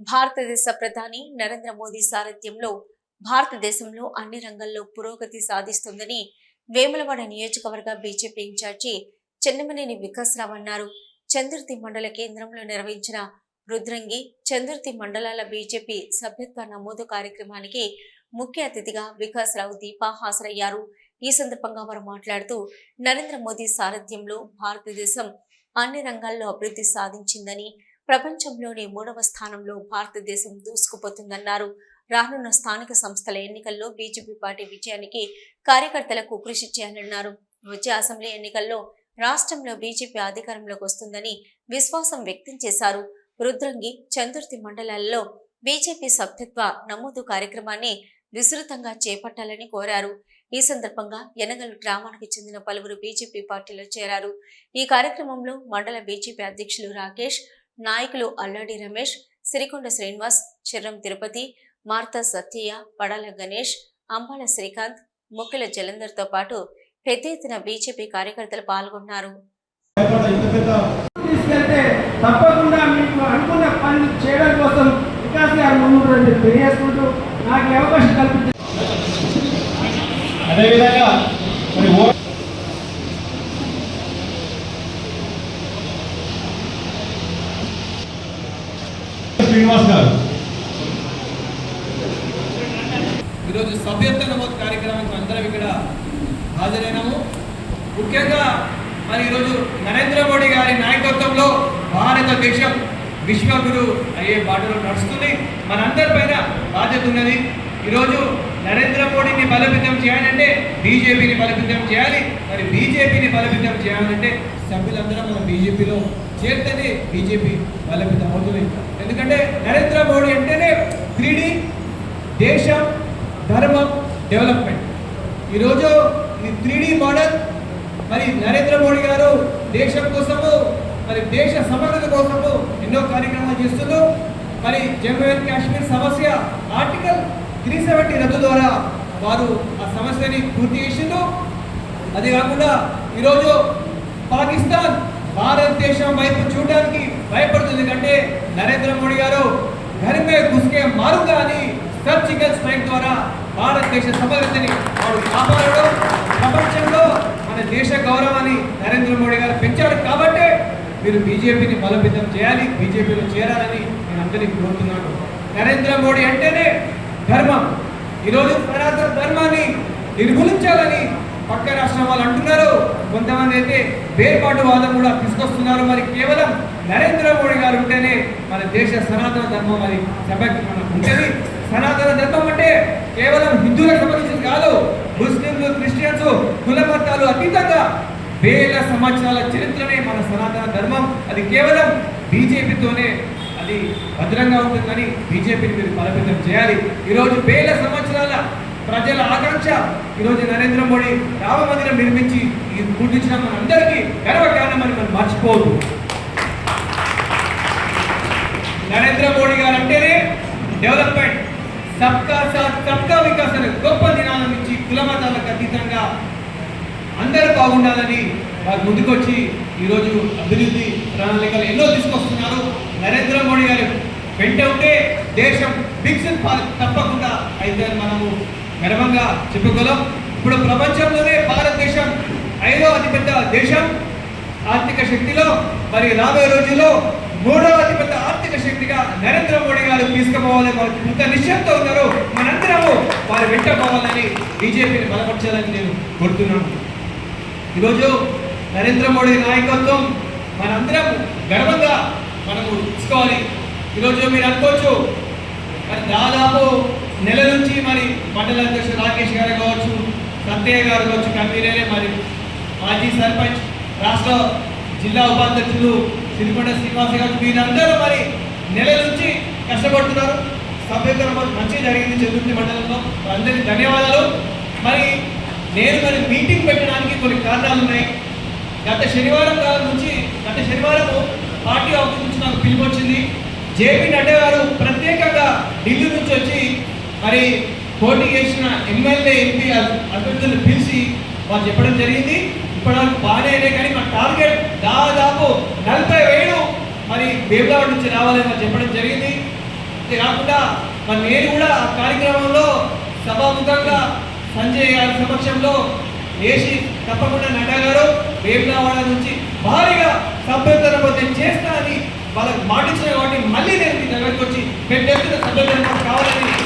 భారతదేశ ప్రధాని నరేంద్ర మోదీ సారథ్యంలో భారతదేశంలో అన్ని రంగాల్లో పురోగతి సాధిస్తుందని వేములవాడ నియోజకవర్గ బీజేపీ ఇన్ఛార్జి చెన్నమనేని వికాసరావు అన్నారు. చంద్రతి మండల కేంద్రంలో నిర్వహించిన రుద్రంగి చంద్రతి మండలాల బీజేపీ సభ్యత్వ నమోదు కార్యక్రమానికి ముఖ్య అతిథిగా వికాసరావు దీప హాజరయ్యారు. ఈ సందర్భంగా వారు మాట్లాడుతూ నరేంద్ర మోదీ సారథ్యంలో భారతదేశం అన్ని రంగాల్లో అభివృద్ధి సాధించిందని ప్రపంచంలోనే మూడవ స్థానంలో భారతదేశం దూసుకుపోతుందన్నారు. రానున్న స్థానిక సంస్థల ఎన్నికల్లో బీజేపీ పార్టీ విజయానికి కార్యకర్తలకు కృషి చేయాలన్నారు. వచ్చే అసెంబ్లీ ఎన్నికల్లో రాష్ట్రంలో బీజేపీ అధికారంలోకి వస్తుందని విశ్వాసం వ్యక్తం చేశారు. రుద్రంగి చందుర్తి మండలాల్లో బీజేపీ సభ్యత్వ నమోదు కార్యక్రమాన్ని విస్తృతంగా చేపట్టాలని కోరారు. ఈ సందర్భంగా ఎనగలు గ్రామానికి చెందిన పలువురు బీజేపీ పార్టీలో చేరారు. ఈ కార్యక్రమంలో మండల బీజేపీ అధ్యక్షులు రాకేష్ నాయకులు అల్లాడి రమేష్ సిరికొండ శ్రీనివాస్ చిర్రం తిరుపతి మార్తా సత్యయ్య పడాల గణేష్ అంబాల శ్రీకాంత్ ముఖ్యుల జలంధర్తో పాటు పెద్ద ఎత్తున బీజేపీ కార్యకర్తలు పాల్గొన్నారు. ఇంత పెద్ద తీసుకెళ్తే తప్పకుండా మీకు అనుకున్న పనులు చేయడం కోసం వికాస్ గారు ముందు తెలియజేసుకుంటూ నాకు ఈ అవకాశం కల్పించారు అదేవిధంగా మరి ఓ శ్రీనివాస్ గారు. ఈరోజు సభ్యత్వ నమోదు కార్యక్రమానికి అందరం ఇక్కడ హాజరైనాము. ముఖ్యంగా మరి ఈరోజు నరేంద్ర మోడీ గారి నాయకత్వంలో భారతదేశం విశ్వగురు అయ్యే బాటలో నడుస్తుంది. మనందరిపైన బాధ్యత ఉన్నది. ఈరోజు నరేంద్ర మోడీని బలోపేతం చేయాలంటే బీజేపీని బలోపేతం చేయాలి. మరి బీజేపీని బలోపేతం చేయాలంటే సభ్యులందరం మనం బీజేపీలో చేరితేనే బీజేపీ బలోపేతం అవుతుంది. ఎందుకంటే నరేంద్ర మోడీ అంటేనే త్రీడీ దేశం ధర్మం డెవలప్మెంట్. ఈరోజు ఈ త్రీ మోడల్ మరి నరేంద్ర మోడీ గారు దేశం కోసము మరి దేశ సమగ్రత కోసము ఎన్నో కార్యక్రమాలు చేస్తున్నారు. మరి జమ్మూ అండ్ కాశ్మీర్ సమస్య ఆర్టికల్ త్రీ సెవెంటీ రద్దు ద్వారా వారు ఆ సమస్యని పూర్తి చేసిండు అది కాకుండా ఈరోజు పాకిస్తాన్ భారతదేశం వైపు చూడడానికి భయపడుతుంది. కంటే నరేంద్ర మోడీ గారు ఘరమే గుస్కే మారుగా అని సర్జికల్ స్ట్రైక్ ద్వారా భారతదేశ సమగ్రతని వారు కాపాడడం. ప్రపంచంలో మన దేశ గౌరవాన్ని నరేంద్ర మోడీ గారు పెంచారు కాబట్టే మీరు బీజేపీని బలోపేతం చేయాలి బీజేపీలో చేరాలని నేను అందరినీ కోరుతున్నాను. నరేంద్ర మోడీ అంటేనే ధర్మం. ఈరోజు సనాతన ధర్మాన్ని నిర్మూలించాలని పక్క రాష్ట్రం వాళ్ళు అంటున్నారు. కొంతమంది అయితే వేర్పాటు వాదం కూడా తీసుకొస్తున్నారు. మరి కేవలం నరేంద్ర మోడీ గారు ఉంటేనే మన దేశ సనాతన ధర్మం మరి సభకి మనకు ఉంటుంది. సనాతన ధర్మం అంటే కేవలం హిందువులకు సంబంధించింది కాదు ముస్లింలు క్రిస్టియన్స్ కుల మతాలు అతీతంగా వేల సంవత్సరాల చరిత్రనే మన సనాతన ధర్మం. అది కేవలం బీజేపీతోనే అది భద్రంగా ఉంటుందని బీజేపీని మీరు బలోపేతం చేయాలి. ఈరోజు వేల సంవత్సరాల ప్రజల ఆకాంక్ష ఈరోజు నరేంద్ర మోడీ రామ మందిరం నిర్మించి పూర్తించిన మనందరికీ గర్వకారణమని మనం మర్చిపోదు నరేంద్ర మోడీ గారు అంటేనే డెవలప్మెంట్. సబ్కా సాత్ సబ్కా వికాస్ అనే గొప్ప నినాదం ఇచ్చి కుల మతాలకు అతీతంగా అందరూ బాగుండాలని వారు ముందుకొచ్చి ఈరోజు అభివృద్ధి ప్రణాళికలు ఎన్నో తీసుకొస్తున్నారు. నరేంద్ర మోడీ గారు వెంట ఉంటే దేశం వికసిత్ తప్పకుండా అయితే మనము గర్వంగా చెప్పుకోలేం ఇప్పుడు ప్రపంచంలోనే భారతదేశం ఐదో అతిపెద్ద దేశం. ఆర్థిక శక్తిలో మరి రాబోయే రోజుల్లో మూడవ అతిపెద్ద ఆర్థిక శక్తిగా నరేంద్ర మోడీ గారు తీసుకుపోవాలని వారు ఇంత నిశ్చయంతో ఉన్నారు మనందరము వారు వెంట పోవాలని బీజేపీని బలపరచాలని నేను కోరుతున్నాను. ఈరోజు నరేంద్ర మోడీ నాయకత్వం మనందరం గర్వంగా మనము తీసుకోవాలి ఈరోజు మీరు అనుకోవచ్చు మరి దాదాపు నెల నుంచి మరి మండల అధ్యక్షుడు రాకేష్ గారు కావచ్చు సత్యయ్య గారు కావచ్చు కన్వీనరే మరి మాజీ సర్పంచ్ రాష్ట్ర జిల్లా ఉపాధ్యక్షులు సిరికొండ శ్రీనివాస గారు మీరందరూ మరి నెల నుంచి కష్టపడుతున్నారు. సభ్యత్వం మంచిగా జరిగింది చతుర్థి మండలంలో. అందరికీ ధన్యవాదాలు. మరి నేను మరి మీటింగ్ పెట్టడానికి కొన్ని కారణాలు ఉన్నాయి. గత శనివారం కాలం నుంచి గత శనివారం పార్టీ ఆఫీస్ నుంచి నాకు పిలుపు వచ్చింది. జేపీ నడ్డా గారు ప్రత్యేకంగా ఢిల్లీ నుంచి వచ్చి మరి పోటీ చేసిన ఎమ్మెల్యే ఎంపీ అభ్యర్థులను పిలిచి వాళ్ళు చెప్పడం జరిగింది. ఇప్పటివరకు బాగానే కానీ మా టార్గెట్ దాదాపు నలభై వేలు మరి వేములవాడ నుంచి రావాలని వాళ్ళు చెప్పడం జరిగింది. ఇది కాకుండా మరి నేను కూడా ఆ కార్యక్రమంలో సభాముఖంగా సంజయ్ గారి సమక్షంలో వేసి తప్పకుండా నడ్డా గారు వేములవాడ నుంచి వాళ్ళకి మాటించిన కాబట్టి మళ్ళీ నేను మీ దగ్గరికి వచ్చి పెద్ద ఎత్తున సభ్యులు కావాలని